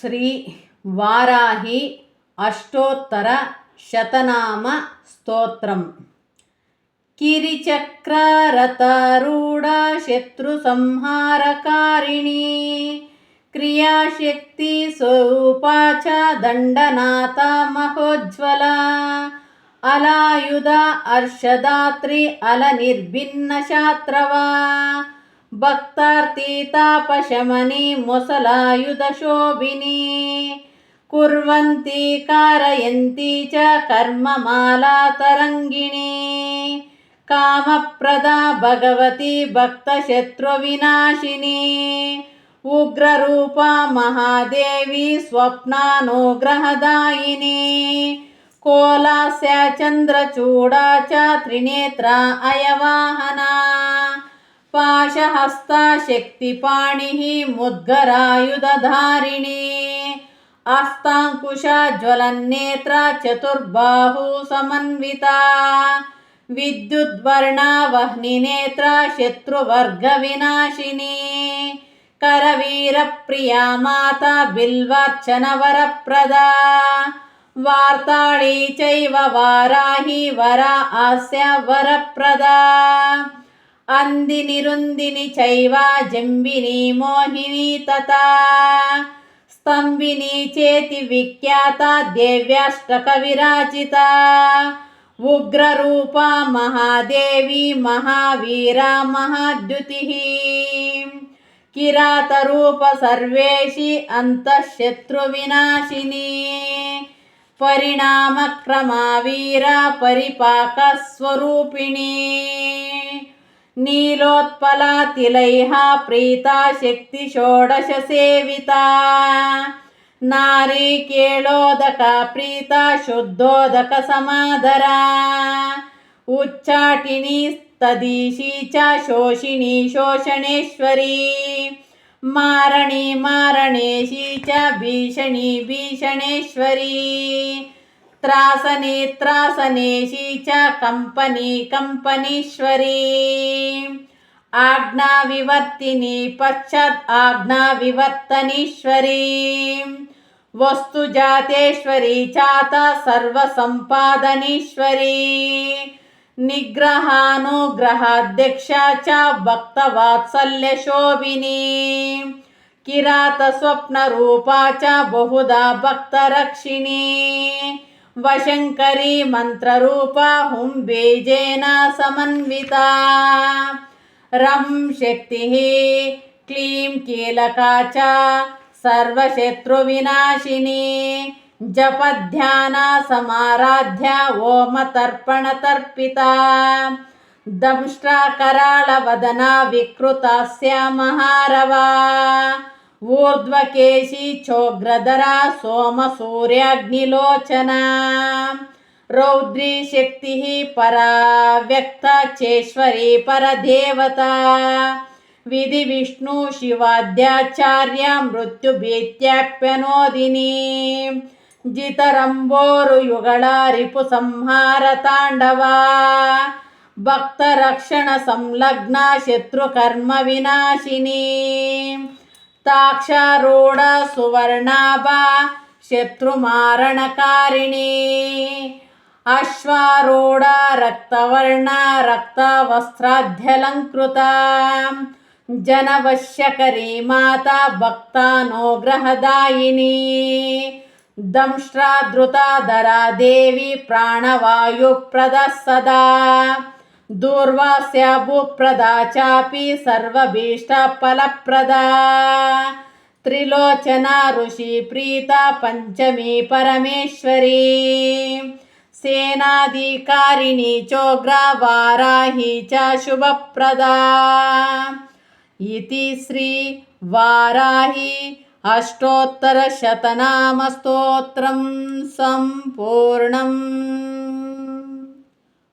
శ్రీ వారాహి అష్టోత్తర శతనామ స్తోత్రం. కిరిచక్రరతారూఢా శత్రు సంహారకారిణి క్రియాశక్తి స్వరూపా చ దండనాథ మహోజ్వల అలాయుధ అర్షదాత్రి అల నిర్భిన్న శాత్రవా भक्तार्तीतापशमनि मुसलायुधशोभिनी। कुर्वन्ती कारयन्ति च कर्ममालातरङ्गिणी कामप्रदा भगवती भक्तशत्रुविनाशिनी। उग्ररूपा महादेवी स्वप्नानुग्रहदायिनी। कोलास्य चन्द्रचूडा च त्रिनेत्रा अयवाहना। అయవాహనా పాశహస్తా శక్తిపాణి ముద్గరాయుధారిణి అస్తాంకుశ జ్వలన్నేత్ర చతుర్బాహు సమన్విత విద్యుద్వర్ణవహ్నినేత్ర శత్రువర్గ వినాశిని కరవీర ప్రియా మాత బిల్వార్చన వరప్రదా వార్తాళీ చైవ వారాహి వర చైవ జంబిని మోహిని తథా స్తంభిని చేతి విఖ్యాత దేవ్యాష్టక విరాజిత. ఉగ్రరూప మహాదేవి మహావీర మహాద్యుతి కిరాతరూప సర్వేషి అంతఃశత్రువినాశిని పరిణామక్రమావీర పరిపాక స్వరూపిణి. नीलोत्पला तिलैहा प्रीता नारी नारीकेळोदक प्रीता शुद्धोदकसमादरा उच्चाटिनी तदीशी च शोषिणी शोषणेश्वरी मारणी मारणेशी च भीषणी भीषणेश्वरी త్రాసనే త్రాసనేశీ చ కంపనీ కంపనీశ్వరీ. ఆజ్ఞా వివర్తిని పశ్చాత్ ఆజ్ఞా వివర్తనీశ్వరీ. వస్తుజాతేశ్వరీ చాత సర్వసంపాదనీశ్వరీ. నిగ్రహానుగ్రహాధ్యక్ష చ భక్తవాత్సల్యశోభిని. కిరాతస్వప్నరూపా చ బహుదా భక్తరక్షిణీ. వశంకరీ మంత్రరూపా హుం బీజేన సమన్వితా. రం శక్తి క్లీం కీలకా చ సర్వశత్రువినాశిని. జపధ్యాన సమారాధ్య ఓమతర్పణతర్పిత. దంష్ట్రాకరాళవదన వికృతస్య మహారవా ఊర్ధ్వకేశీ చోగ్రధరా సోమసూర్యాగ్నిలోచన. రౌద్రీ శక్తి పరా వ్యక్త చేశ్వరీ పరదేవత. విధి విష్ణు శివాద్యాచార్య మృత్యుభీత్యాప్యనోదిని. జితరంబోరుయుగళ రిపు సంహార తాండవా. భక్తరక్షణ సంలగ్న శత్రుకర్మ వినాశిని. తాక్షారూఢ क्षारोढ सुवर्णाभा शत्रुमारणकारिणी। अश्वारोढ रक्तवर्णरक्तवस्त्राध्यलङ्कृता जनवश्यकरी माता भक्तानुग्रहदायिनी दंष्ट्राधृता दरा देवी प्राणवायुप्रदः सदा। दूर्वास्या भूप्रदा चापि सर्वभीष्टफलप्रदा। त्रिलोचना ऋषिप्रीता पञ्चमी परमेश्वरी। सेनाधिकारिणी चोब्रा वाराही च शुभप्रदा। इति श्री वाराही अष्टोत्तरशतनामस्तोत्रं सम्पूर्णम्।